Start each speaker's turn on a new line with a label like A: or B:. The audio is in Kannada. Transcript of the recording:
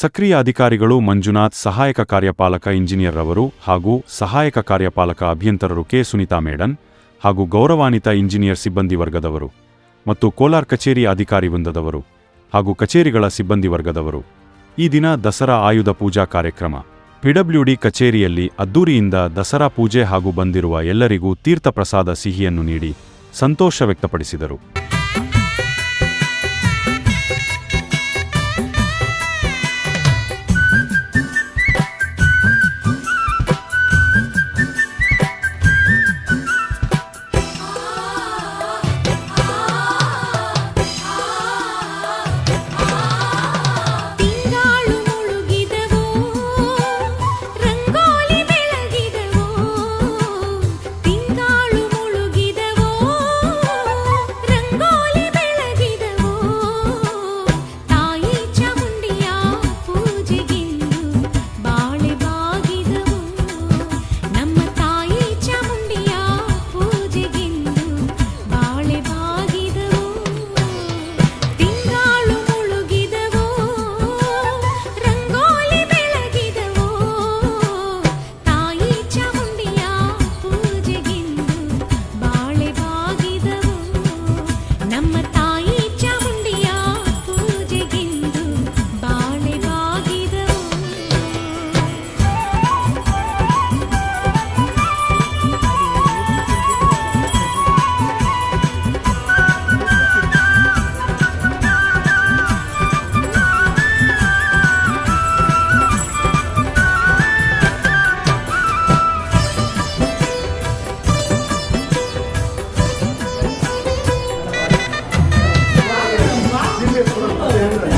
A: ಸಕ್ರಿಯ ಅಧಿಕಾರಿಗಳು ಮಂಜುನಾಥ್, ಸಹಾಯಕ ಕಾರ್ಯಪಾಲಕ ಇಂಜಿನಿಯರ್ ಅವರು ಹಾಗೂ ಸಹಾಯಕ ಕಾರ್ಯಪಾಲಕ ಅಭಿಯಂತರರು ಕೆ. ಸುನಿತಾ ಮೇಡನ್ ಹಾಗೂ ಗೌರವಾನ್ವಿತ ಇಂಜಿನಿಯರ್ ಸಿಬ್ಬಂದಿ ವರ್ಗದವರು ಮತ್ತು ಕೋಲಾರ್ ಕಚೇರಿ ಅಧಿಕಾರಿ ವೃಂದದವರು ಹಾಗೂ ಕಚೇರಿಗಳ ಸಿಬ್ಬಂದಿ ವರ್ಗದವರು. ಈ ದಿನ ದಸರಾ ಆಯುಧ ಪೂಜಾ ಕಾರ್ಯಕ್ರಮ. ಪಿಡಬ್ಲ್ಯೂಡಿ ಕಚೇರಿಯಲ್ಲಿ ಅದ್ದೂರಿಯಿಂದ ದಸರಾ ಪೂಜೆ ಹಾಗೂ ಬಂದಿರುವ ಎಲ್ಲರಿಗೂ ತೀರ್ಥಪ್ರಸಾದ ಸಿಹಿಯನ್ನು ನೀಡಿ ಸಂತೋಷ ವ್ಯಕ್ತಪಡಿಸಿದರು. ನಮ್ಮ Amen.